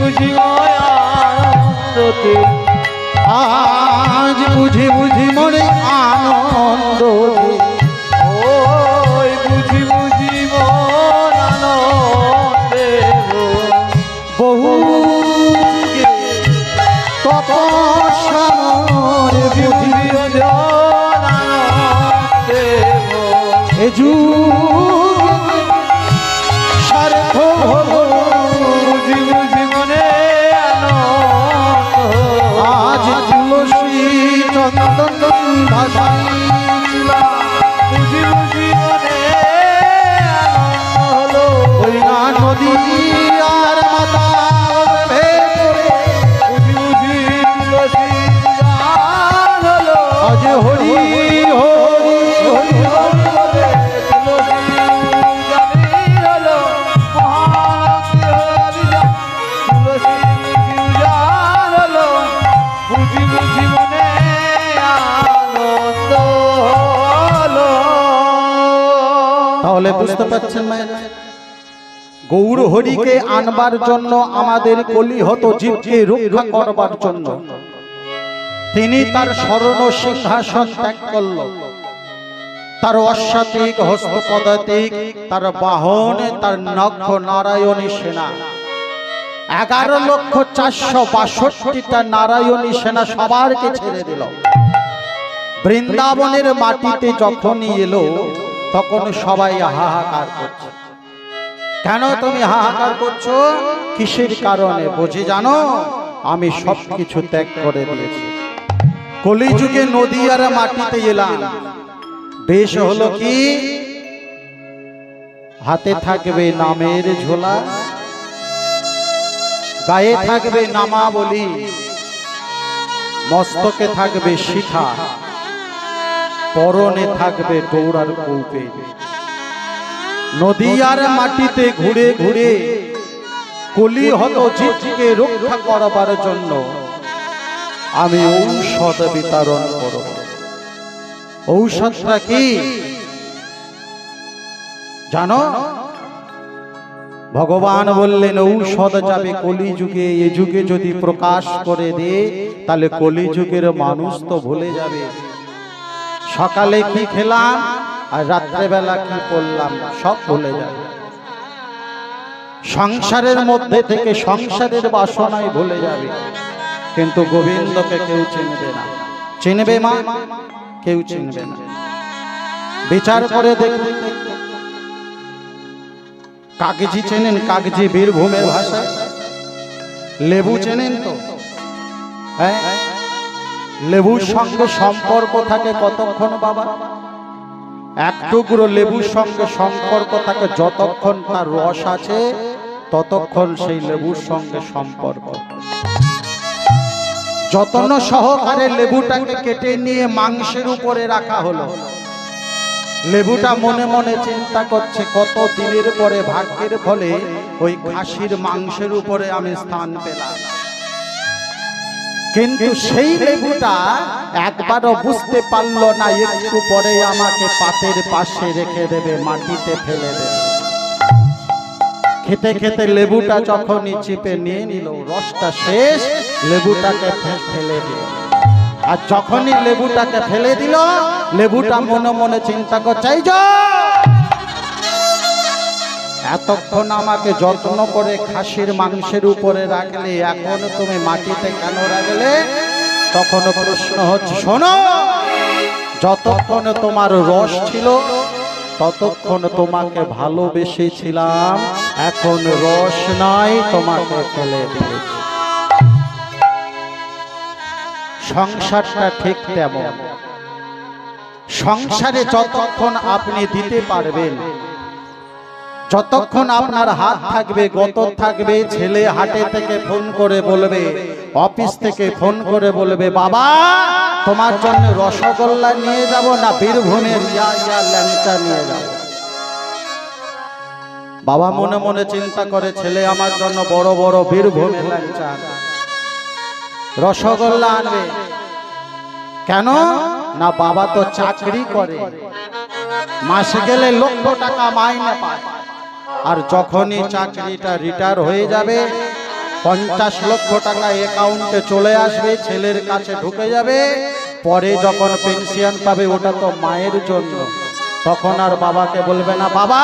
বুঝি আনন্দতে আজ বুঝি বুঝি মনে আনন্দ ওই বুঝি বুঝি মন আনন্দে বহু তপস্যার বুঝি বুঝি এ যুগ সার্থ হলো। চন্দন তাহলে বুঝতে পারছেন মায়ের গৌর হরিকে আনবার জন্য আমাদের কলি হতো জীবকে রক্ষা করবার জন্য। তিনি তার স্মরণ সিংহাসন ত্যাগ করল। তার অশ্বাতিক, হস্তপদাতিক, তার বাহন, তার নক্ষ নারায়ণী সেনা। এগারো লক্ষ চারশো বাষট্টিটা নারায়ণী সেনা সবারকে ছেড়ে দিল। বৃন্দাবনের মাটিতে যখনই এলো তখন সবাই হাহাকার করছে। কেন তুমি হাহাকার করছ? কিসের কারণে? বুঝে জানো? আমি সব কিছু ত্যাগ করে দিয়েছি। কলিযুগে নদী আর মাটিতে এলাম। বেশ হলো কি? হাতে থাকবে নামের ঝোলা। গায়ে থাকবে নামা বলি মস্তকে থাকবে শিখা। পরনে থাকবে দৌড়ার কৌপে। নদী আর মাটিতে ঘুরে ঘুরে কলি হত জীবকে রক্ষা করবার জন্য আমি ঔষধ বিতরণ করব। ঔষধটা কি? জানো? ভগবান বললেন, ঔষধ যাবে কলি যুগে এ যুগে যদি প্রকাশ করে দে, তাহলে কলি যুগের মানুষ তো ভুলে যাবে। সকালে কি খেলাম আর রাত্রেবেলা কি করলাম সব ভুলে যাবে সংসারের মধ্যে থেকে সংসারের বাসনায় ভুলে যাবে। কিন্তু গোবিন্দকে কেউ চিনবে না। চিনবে মা? কেউ চিনবে না। বিচার করে দেখুন। কাগজি চেনেন কাগজি বীরভূমের ভাষা লেবু চেনেন তো? হ্যাঁ? লেবুর সঙ্গে সম্পর্ক থাকে কতক্ষণ বাবা? এক টুকরো লেবুর সঙ্গে সম্পর্ক থাকে যতক্ষণ তার রস আছে, ততক্ষণ সেই লেবুর সঙ্গে সম্পর্ক। যত্ন সহকারে লেবুটাকে কেটে নিয়ে মাংসের উপরে রাখা হলো। লেবুটা মনে মনে চিন্তা করছে, কত দিনের পরে ভাগ্যের ফলে ওই খাসির মাংসের উপরে আমি স্থান পেলাম। কিন্তু সেই লেবুটা একবারও বুঝতে পারল না একটু পরে আমাকে পাতের পাশে রেখে দেবে মাটিতে ফেলে দেবে। খেতে খেতে লেবুটা যখনই চিপে নিয়ে নিল রসটা শেষ লেবুটাকে ফেলে দিল। আর যখনই লেবুটাকে ফেলে দিল লেবুটা মনে মনে চিন্তা করছে "এই যে, এতক্ষণ আমাকে যত্ন করে খাসির মাংসের উপরে রাখলে, এখন তুমি মাটিতে কেন রাখলে? তখন প্রশ্ন হচ্ছে, শোনো, যতক্ষণ তোমার রস ছিল, ততক্ষণ তোমাকে ভালোবেসেছিলাম। এখন রস নাই, তোমাকে ফেলে দিয়েছি। সংসারটা ঠিক তেমন। সংসারে যতক্ষণ আপনি দিতে পারবেন যতক্ষণ আপনার হাত থাকবে, গত থাকবে, ছেলে হাটে থেকে ফোন করে বলবে, অফিস থেকে ফোন করে বলবে, বাবা, তোমার জন্য রসগোল্লা নিয়ে যাব না বীরভূমের? ল্যাংচা নিয়ে যাব। বাবা মনে মনে চিন্তা করে, ছেলে আমার জন্য বড় বড় বীরভূমের ল্যাংচা রসগোল্লা আনবে? কেন? না, বাবা তো চাকরি করে। মাসে গেলে লক্ষ টাকা মাইনে পায়। আর যখনই চাকরিটা রিটায়ার হয়ে যাবে, পঞ্চাশ লক্ষ টাকা অ্যাকাউন্টে চলে আসবে, ছেলের কাছে ঢুকে যাবে, পরে যখন পেনশন পাবে, ওটা তো মায়ের জন্য। তখন আর বাবাকে বলবে না, বাবা,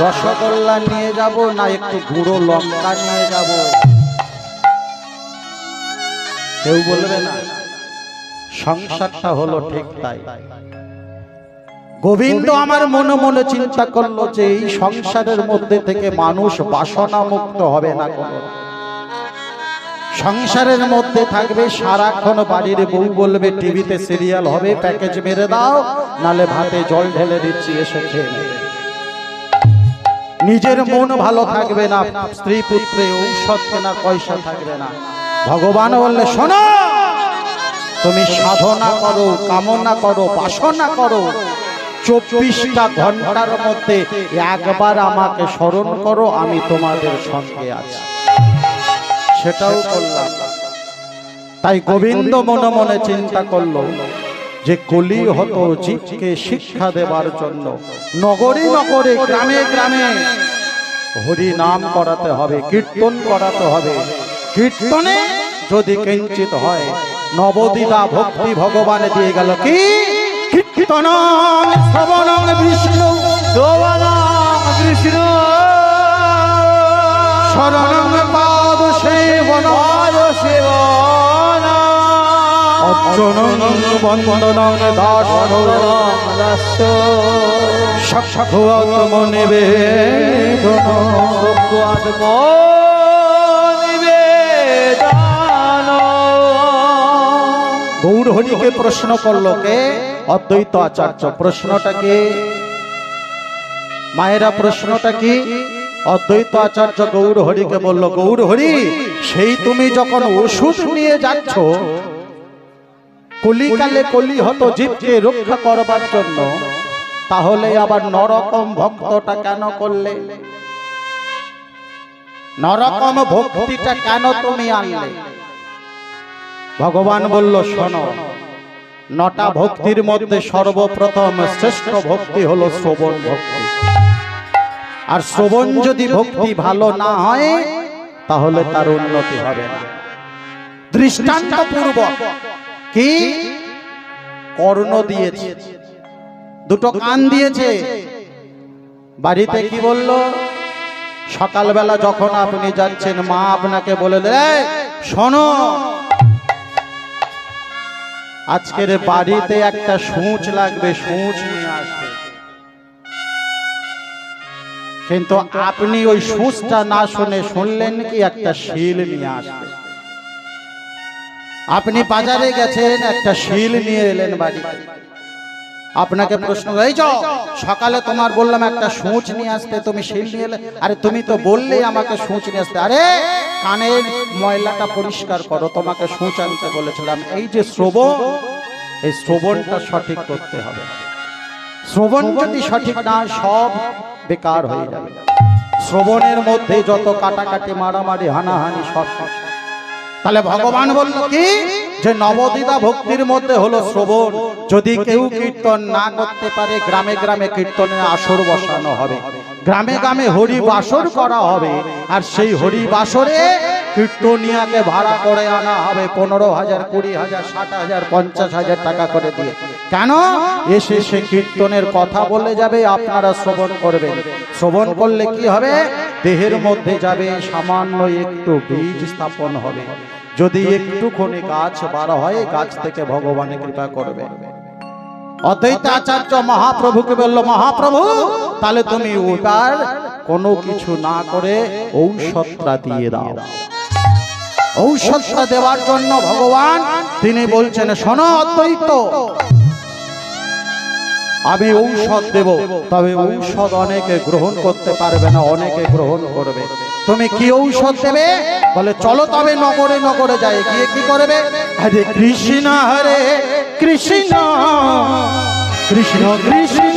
রসগোল্লা নিয়ে যাব না একটু গুঁড়ো লঙ্কা নিয়ে যাব? কেউ বলবে না, সংসারটা হলো ঠিক তাই। গোবিন্দ আমার মনে মনে চিন্তা করল যে এই সংসারের মধ্যে থেকে মানুষ বাসনা মুক্ত হবে না কোনো। সংসারের মধ্যে থাকবে সারাক্ষণ বাড়ির বউ বলবে, টিভিতে সিরিয়াল হবে, প্যাকেজ মেরে দাও, নালে ভাতে জল ঢেলে দিচ্ছি, এসে খেয়ে নিজের মন ভালো থাকবে না, স্ত্রী পুত্রে ঔষধ কেনার পয়সা থাকবে না। ভগবান বললে, শোনো, তুমি সাধনা করো, কামনা করো, বাসনা করো চব্বিশটা ঘণ্টার মধ্যে একবার আমাকে স্মরণ করো, আমি তোমাদের সঙ্গে আছি। সেটাও করলাম। তাই গোবিন্দ মনে মনে চিন্তা করল যে কলি হতো জীবকে শিক্ষা দেবার জন্য নগরে নগরে, গ্রামে গ্রামে হরি নাম করাতে হবে, কীর্তন করাতে হবে। কীর্তনে যদি কিঞ্চিত হয়, নবদিদা ভক্তি ভগবান দিয়ে গেল, কি? কীর্তন শ্রবণং বিষ্ণু। শরণং পাদ সেবন। পাদ সেবন। অর্চনং বন্দনং দাসন দাস সক্ষাত্ম নিবেদন। আত্ম নিবেদন। গৌর হরিকে প্রশ্ন করল কে? অদ্বৈত আচার্য, প্রশ্নটা কি? মায়েরা প্রশ্নটা কি? অদ্বৈত আচার্য গৌর হরিকে বলল, গৌর হরি, সেই তুমি যখন ওষুধ নিয়ে যাচ্ছ, কলিকালে কলি হতো জীবকে রক্ষা করবার জন্য, তাহলে আবার নরকম ভক্তটা কেন করলে? নরকম ভক্তিটা কেন তুমি আনলে? ভগবান বলল, শোনো নটা ভক্তির মধ্যে সর্বপ্রথম শ্রেষ্ঠ ভক্তি হলো শ্রবণ ভক্তি। আর শ্রবণ যদি ভক্তি ভালো না হয় তাহলে তার উন্নতি হবে না। দৃষ্টান্ত পূর্বক কি? কর্ণ দিয়েছে। দুটো কান দিয়েছে। বাড়িতে কি বলল? সকালবেলা যখন আপনি যাচ্ছেন মা আপনাকে বলে দেয় শোনো আজকের বাড়িতে একটা সূচ লাগবে সূচ নিয়ে আসবে। কিন্তু আপনি ওই সূচটা না শুনে শুনলেন কি একটা শিল নিয়ে আসবে? আপনি বাজারে গেছেন একটা শিল নিয়ে এলেন বাড়িতে। আপনাকে প্রশ্ন এই যাও। সকালে তোমার বললাম একটা সূচ নিয়ে আসতে, তুমি সেই নিয়ে এলে। আরে তুমি তো বললে আমাকে সূচ নিয়ে আসতে। আরে কানের ময়লাটা পরিষ্কার করো, তোমাকে সূচ আনতে বলেছিলাম। এই যে শ্রবণ, এই শ্রবণটা সঠিক করতে হবে। শ্রবণ যদি সঠিক না, সব বেকার হয়ে যাবে। শ্রবণের মধ্যে যত কাটাকাটি, মারামারি, হানাহানি সব। তাহলে ভগবান বলল কি? যে নবদিদা ভক্তির মধ্যে হলো শ্রবণ। যদি কেউ কীর্তন না করতে পারে গ্রামে গ্রামে কীর্তনের আসর বসানো হবে। গ্রামে গ্রামে হরি বাসর করা হবে। আর সেই হরি বাসরে কীর্তনিয়াকে ভাড়া করে আনা হবে। পনেরো হাজার কুড়ি হাজার ষাট হাজার পঞ্চাশ হাজার টাকা করে দিয়ে। কেন? এসে সে কীর্তনের কথা বলে যাবে আপনারা শ্রবণ করবেন। শ্রবণ করলে কি হবে? দেহের মধ্যে যাবে সামান্য একটু বীজ স্থাপন হবে। যদি একটুখানি গাছ বার হয় গাছ থেকে ভগবানের কৃপা করবে। অদ্বৈত আচার্য মহাপ্রভুকে বলল, মহাপ্রভু, তাহলে তুমি ওটার কোনো কিছু না করে ঔষধটা দিয়ে দাও। ঔষধটা দেওয়ার জন্য ভগবান, তিনি বলছেন, শোনো অদ্বৈত আমি ঔষধ দেব তবে ঔষধ অনেকে গ্রহণ করতে পারবে না অনেকে গ্রহণ করবে। তুমি কি ঔষধ দেবে? বলে চলো তবে নগরে নগরে যায় গিয়ে কি করবে? হরে কৃষ্ণ হরে কৃষ্ণ কৃষ্ণ। কৃষ্ণ।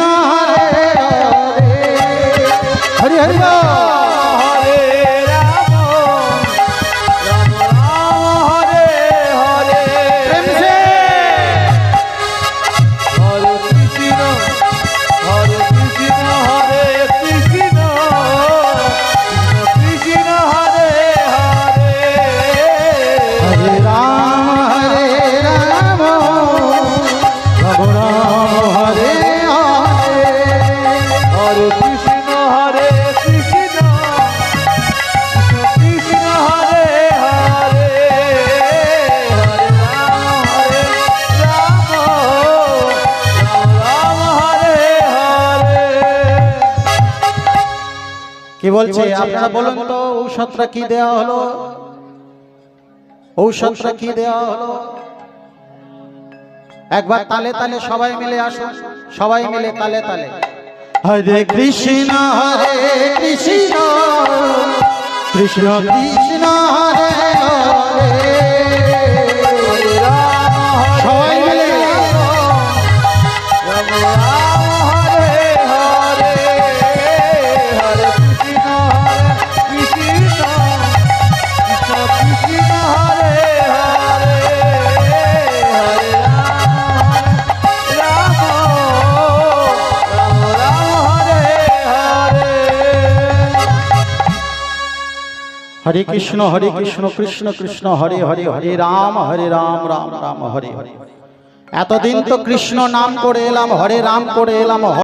বলছে? আপনারা বলুন তো ঔষধটা কি দেওয়া হলো? ঔষধটা কি দেওয়া হলো? একবার তালে তালে সবাই মিলে আসুন সবাই মিলে তালে তালে। হরে কৃষ্ণ হরে কৃষ্ণ। কৃষ্ণ কৃষ্ণ হরে হরে। হরে কৃষ্ণ হরে কৃষ্ণ কৃষ্ণ কৃষ্ণ, হরে হরে হরে রাম হরে রাম রাম রাম, হরে হরে। এতদিন তো কৃষ্ণ নাম করে এলাম, হরে রাম করে এলাম